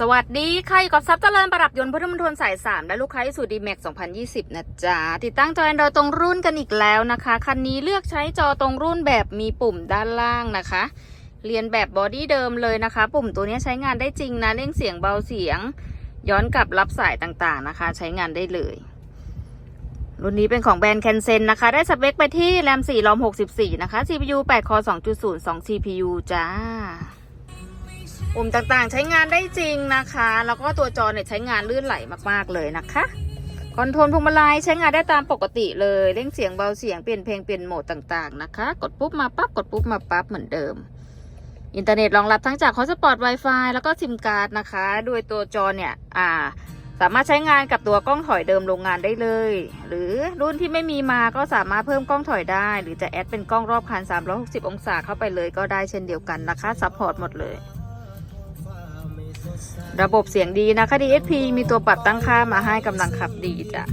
สวัสดีค่ะอยู่กับซับเจริญประดับยนต์พุทธมณฑลสาย 3 และลูกค้าที่สูดีแม็ก2020 นะจ๊ะ ติดตั้งจอ Android ตรงรุ่นกันอีกแล้วนะคะ คันนี้เลือกใช้จอตรงรุ่นแบบมีปุ่มด้านล่างนะคะ เรียนแบบบอดี้เดิมเลยนะคะ ปุ่มตัวนี้ใช้งานได้จริงนะเร่งเสียงเบาเสียง ย้อนกลับรับสายต่างๆนะคะ ใช้งานได้เลย รุ่นนี้เป็นของแบรนด์แคนเซนนะคะ ได้สเปคไปที่แรม4รอม64 นะคะ CPU 8 Core 2.0 2 CPU จ้า ปุ่มต่างๆ ใช้งานได้จริงนะคะ แล้วก็ตัวจอเนี่ยใช้งานลื่นไหลมากๆเลยนะคะ คอนโทรลพวงมาลัยใช้งานได้ตามปกติเลยเร่งเสียงเบาเสียงเปลี่ยนเพลงเปลี่ยนโหมดต่างๆนะคะ กดปุ๊บมาปั๊บกดปุ๊บมาปั๊บเหมือนเดิม อินเทอร์เน็ตรองรับทั้งจาก Hotspot Wi-Fi แล้วก็ซิมการ์ดนะคะด้วยตัวจอเนี่ยอ่าสามารถใช้งานกับตัวกล้องถอยเดิมโรงงานได้เลย หรือรุ่นที่ไม่มีมาก็สามารถเพิ่มกล้องถอยได้ หรือจะแอดเป็นกล้องรอบคัน 360 องศาเข้าไปเลยก็ได้เช่นเดียวกันนะคะซัพพอร์ตหมดเลย ระบบเสียงดีนะคะ DSP มีตัวปรับตั้งค่ามาให้กำลังขับดีจ้ะ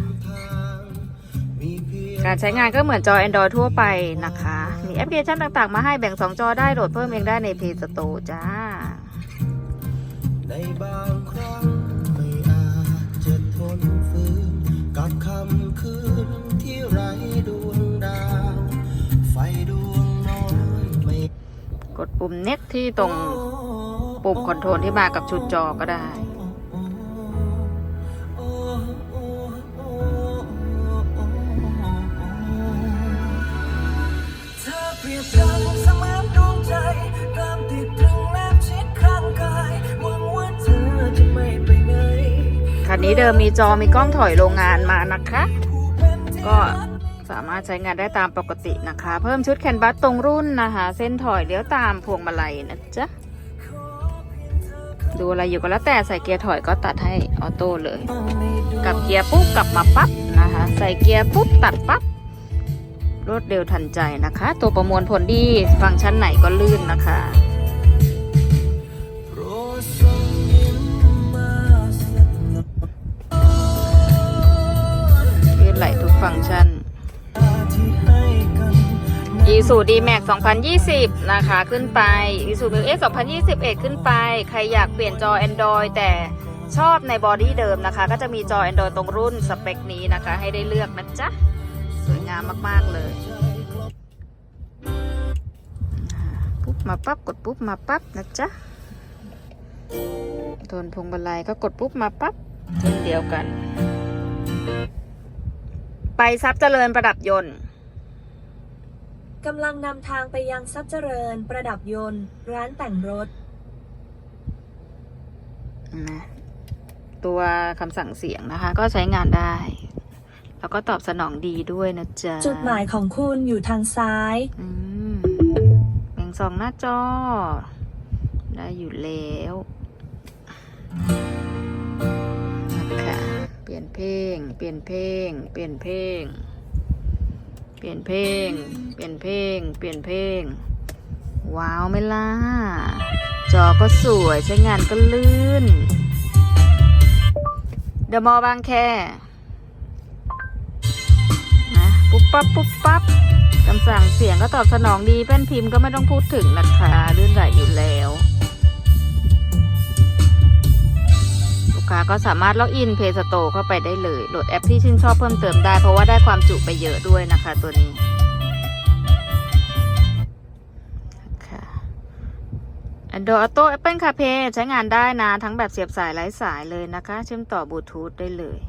การใช้งานก็เหมือนจอ Android ทั่วไปนะคะ มีแอปพลิเคชันต่างๆ มาให้แบ่ง 2 จอได้โหลดเพิ่มเองได้ใน Play Store จ้าในบางครั้งไม่อาจจะทนฝืนกับคำคืนที่ไร้ดวงดาว ไฟดวงน้อยไม่กดปุ่มเน็ตที่ตรง ปุ่มคอนโทรลที่มากับชุดจอก็ได้คันนี้เดิมมีจอมีกล้องถอยโรงงานมานะคะ ก็สามารถใช้งานได้ตามปกตินะคะ เพิ่มชุดแคนบัสตรงรุ่นนะคะ เส้นถอยเลี้ยวตามพวงมาลัยนะจ๊ะ ดูอะไรอยู่ก็แล้วแต่ใส่เกียร์ถอยก็ตัดให้ออโต้เลยกลับเกียร์ปุ๊บกลับมาปั๊บนะคะ ใส่เกียร์ปุ๊บตัดปั๊บรวดเร็วทันใจนะคะ ตัวประมวลผลดีฟังก์ชันไหนก็ลื่นนะคะโปรดส่งยิ้มมาสักหน่อยลื่นไหลทุกฟังก์ชันที่ให้กัน อีสูดีแม็ก2020 นะคะ ขึ้นไปอีสูมิวเอ็ก2021 ขึ้นไป ใครอยากเปลี่ยนจอ Android แต่ชอบในบอดี้เดิมนะคะ ก็จะมีจอ Android ตรงรุ่นสเปคนี้นะคะ ให้ได้เลือกนะจ๊ะ สวยงามมาก ๆ เลยปุ๊บมาปั๊บกดปุ๊บมาปั๊บนะจ๊ะโทนพวงมาลัยก็กดปุ๊บมาปั๊บเช่นเดียวกัน ไปซับเจริญประดับยนต์ กำลังนำทางไปยังทรัพย์เจริญ ประดับยนต์ ร้านแต่งรถ นะตัวคำสั่งเสียงนะคะ ก็ใช้งานได้ แล้วก็ตอบสนองดีด้วยนะจ๊ะจุดหมายของคุณอยู่ทางซ้าย อืมแบ่งสองหน้าจอ ได้อยู่แล้วนะคะเปลี่ยนเพลง เปลี่ยนเพลง เปลี่ยนเพลง เปลี่ยนเพลง เปลี่ยนเพลง เปลี่ยนเพลง ว้าวไม่ล่ะ จอก็สวยใช้งานก็ลื่น เดอะมอลบางแคนะปุ๊บปั๊บปุ๊บปั๊บคำสั่งเสียงก็ตอบสนองดีแป้นพิมพ์ก็ไม่ต้องพูดถึงนะคะลื่นไหลอยู่แล้ว ค้าก็สามารถล็อกอินเพย์สโตเข้าไปได้เลย โหลดแอปที่ชื่นชอบเพิ่มเติมได้ เพราะว่าได้ความจุไปเยอะด้วยนะคะตัวนี้ค่ะ Android Auto Apple CarPlay ใช้งานได้นะ ทั้งแบบเสียบสายไร้สายเลยนะคะ เชื่อมต่อบลูทูธได้เลย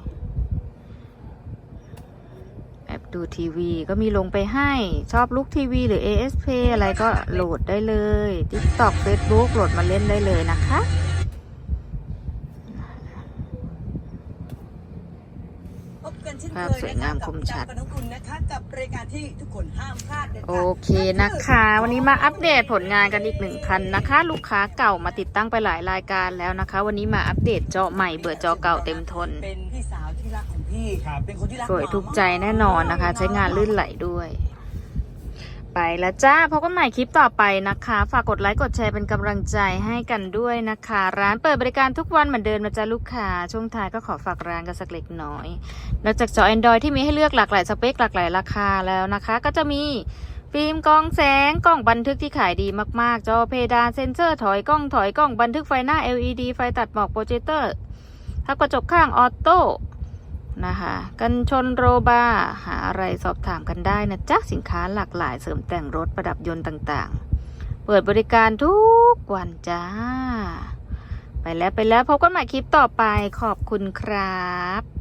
แอปดูทีวีก็มีลงไปให้ชอบลุกทีวีหรือ ASP อะไรก็โหลดได้เลย TikTok Facebook โหลดมาเล่นได้เลยนะคะ พบกันเช่น ภาพเคยสวยงามคมชัดกับน้องคุณนะคะกับรายการที่ทุกคนห้ามพลาดเด็ดขาดโอเคนะคะ วันนี้มาอัปเดตผลงานกันอีกหนึ่งคันนะคะ ลูกค้าเก่ามาติดตั้งไปหลายรายการแล้วนะคะ วันนี้มาอัปเดตจอใหม่เบื่อจอเก่าเต็มทน เป็นพี่สาวที่รักของพี่ครับเป็นคนที่รักสวยหมาถูกใจแน่นอนนะคะ ใช้งานลื่นไหลด้วย ไปแล้วจ้าพบกันใหม่คลิปต่อไปนะคะ ฝากกดไลค์กดแชร์เป็นกำลังใจให้กันด้วยนะคะ ร้านเปิดบริการทุกวันเหมือนเดิมนะจ๊ะลูกค้า ช่วงท้ายก็ขอฝากร้านกันสักเล็กน้อย นอกจากจอ Android ที่มีให้เลือกหลากหลายสเปคหลากหลายราคาแล้วนะคะ ก็จะมีฟิล์มกรองแสงกล้องบันทึกที่ขายดีมากๆ จอเพดานเซ็นเซอร์ถอยกล้องถอยกล้องบันทึกไฟหน้า LED ไฟตัดหมอกโปรเจคเตอร์ทับกระจกข้างออโต้ นะคะ กันชนโรบาหาอะไรสอบถามกันได้นะจ๊ะ สินค้าหลากหลายเสริมแต่งรถประดับยนต์ต่างๆ เปิดบริการทุกวันจ้า ไปแล้วไปแล้วพบกันใหม่คลิปต่อไปขอบคุณครับ